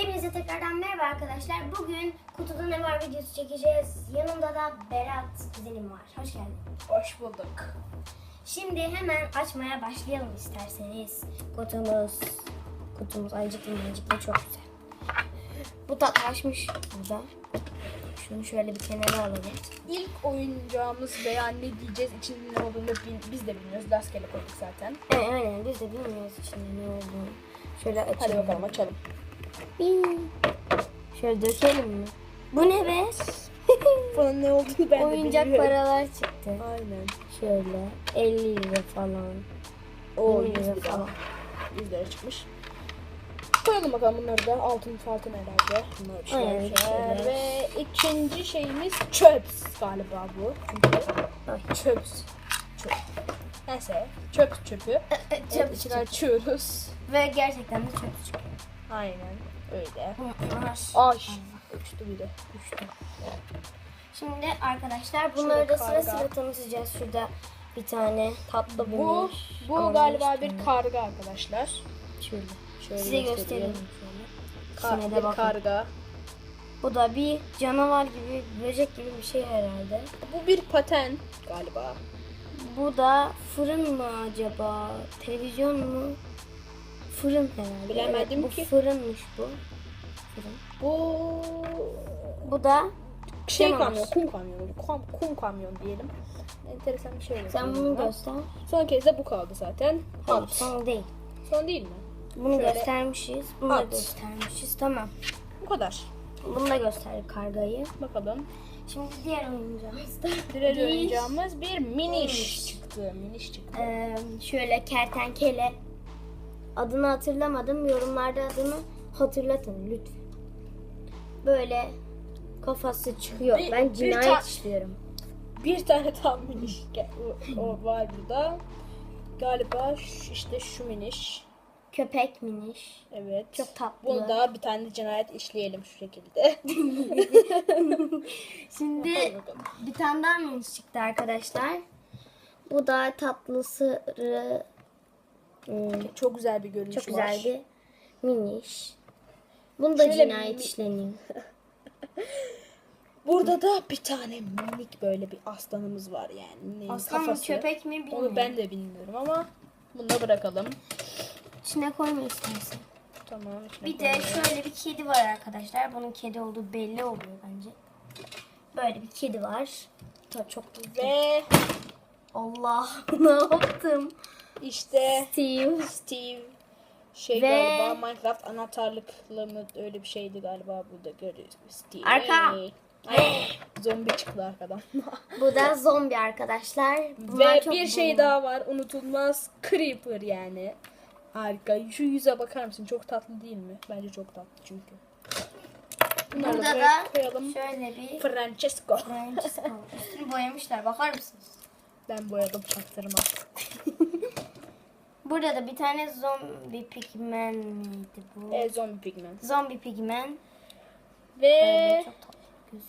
Hepinize tekrardan merhaba arkadaşlar. Bugün kutuda ne var videosu çekeceğiz. Yanımda da Berat kuzenim var. Hoş geldin. Hoş bulduk. Şimdi hemen açmaya başlayalım isterseniz. Kutumuz, kutumuz ayıcıklı ayıcıklı çok güzel. Bu da taşmış burada. Şunu şöyle bir kenara alalım. İlk oyuncağımız veya ne diyeceğiz içinde ne olduğunu biz de bilmiyoruz. Rastgele koyduk zaten. E, aynen biz de bilmiyoruz içinde ne olduğunu. Şöyle Hadi açalım. bakalım açalım. Şöyle dökelim mi? Bu ne be? Bunun ne olduğunu ben de Oyuncak bilmiyorum. paralar çıktı. Aynen. Şöyle 50 lira falan. O 20 100 lira falan. 100 lira çıkmış. Koyalım bakalım bunları da. Altın farkın herhalde. Bunlar bir Aynen, şeyler, şeyler. şöyle. Ve ikinci şeyimiz çöps galiba bu. Çünkü çöps. Çöp. Neyse. Çöp çöpü. Çöp içine açıyoruz. Ve gerçekten de çöp çıkıyor. Aynen. Öyle. Ay. Uçtu bir de. Uçtu. Şimdi arkadaşlar bunları da sıra sıra tanıtacağız. Şurada bir tane tatlı Bu bu Ama galiba bir karga arkadaşlar. Şöyle. Şöyle Size göstereyim. göstereyim. Ka- İçine de bir bakın. karga. Bu da bir canavar gibi, böcek gibi bir şey herhalde. Bu bir paten galiba. Bu da fırın mı acaba? Televizyon mu? Fırın herhalde. Bilemedim evet, bu ki. fırınmış bu. Fırın. Bu Bu da şey Canavar. kamyon, kum kamyonu, kum, kum kamyon diyelim. Enteresan bir şey oldu. sen bunu göster. Son kez de bu kaldı zaten. Hayır, At. son değil. Son değil mi? Bunu Şöyle göstermişiz. Bunu da at. göstermişiz. Tamam. Bu kadar. Bunu da gösterdik kargayı. Bakalım. Şimdi diğer oyuncağımız da Diğer bir, oyuncağımız bir miniş Miniş. çıktı. Miniş çıktı. eee, şöyle kertenkele. Adını hatırlamadım. Yorumlarda adını hatırlatın lütfen. Böyle kafası çıkıyor. Bir- ben bir cinayet ta- işliyorum. Bir tane tam miniş o, var burada. Galiba şu, işte şu miniş. Köpek miniş. Evet. Çok tatlı. Bunu da bir tane cinayet işleyelim şu şekilde. Şimdi bir tane daha miniş çıktı arkadaşlar. Bu da tatlısı hmm, Çok güzel bir görünüş Çok var. güzel bir miniş. Bunu da Şöyle cinayet mi- işleniyor. Burada da bir tane minik böyle bir aslanımız var yani. Neyin Aslan mı kafası. köpek mi bilmiyorum. Onu ben de bilmiyorum ama bunu da bırakalım. İçine koyma istersen. Tamam. içine Bir de şöyle bir kedi var arkadaşlar. Bunun kedi olduğu belli oluyor bence. Böyle bir kedi var. Tabii çok tatlı. Ve Allah ne yaptım? İşte Steve. Steve şey Ve- galiba Minecraft anahtarlıklı mı öyle bir şeydi galiba burada görüyoruz. Steve. Arka. Ay, zombi çıktı arkadan. Bu da zombi arkadaşlar. Bunlar Ve çok bir şey bulun- daha var unutulmaz Creeper yani. Harika. Şu yüze bakar mısın? Çok tatlı değil mi? Bence çok tatlı çünkü. Bunları Burada da koyalım. şöyle bir Francesco. Francesco. Üstünü boyamışlar. Bakar mısınız? Ben boyadım çaktırma. Burada da bir tane zombi pigmen miydi bu? E, zombi pigment. Zombi pigmen. Ve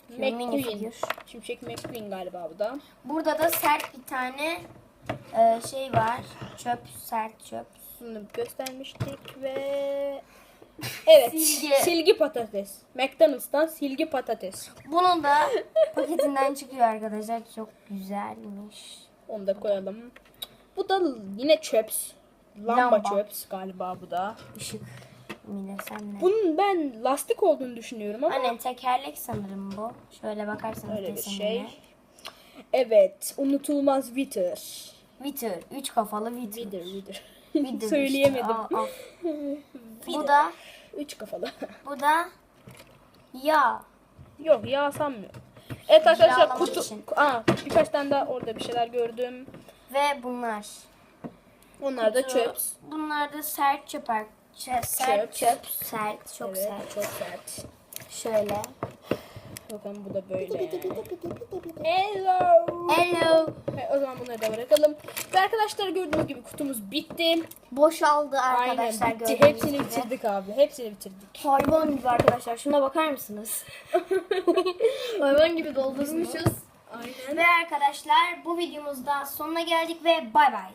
McQueen. Şimşek McQueen galiba bu da. Burada da sert bir tane e, şey var. Çöp, sert çöp. Bunu göstermiştik ve Evet. Silgi. Silgi. patates. McDonald's'tan silgi patates. Bunun da paketinden çıkıyor arkadaşlar. Çok güzelmiş. Onu da koyalım. Bu da yine çöps. Lamba, Lamba. çöps galiba bu da. Işık mi desem ne? Bunun ben lastik olduğunu düşünüyorum ama Aynen tekerlek sanırım bu. Şöyle bakarsanız öyle bir şey. Evet. Unutulmaz Wither. Wither. Üç kafalı Wither. Wither, Wither. Wither Söyleyemedim. işte, al. Bu da Üç kafalı. bu da ya. Yok ya sanmıyorum. Evet arkadaşlar Kiralamak kutu... için. Aa, birkaç tane daha orada bir şeyler gördüm. Ve bunlar. Onlar da çöps. Bunlar da sert çöp. ar- çö- sert Çöp. çöp. Sert. Çok Evet, sert. Çok sert. Şöyle. Bakın bu da böyle. Hello. Hello. Evet, o zaman bunları da bırakalım. Ve arkadaşlar gördüğünüz gibi kutumuz bitti. Boşaldı arkadaşlar Aynen bitti. gördüğünüz Hepsini gibi. bitirdik abi. Hepsini bitirdik. Hayvan gibi arkadaşlar. Şuna bakar mısınız? Hayvan gibi doldurmuşuz. Aynen. Ve arkadaşlar bu videomuzda sonuna geldik ve bay bay.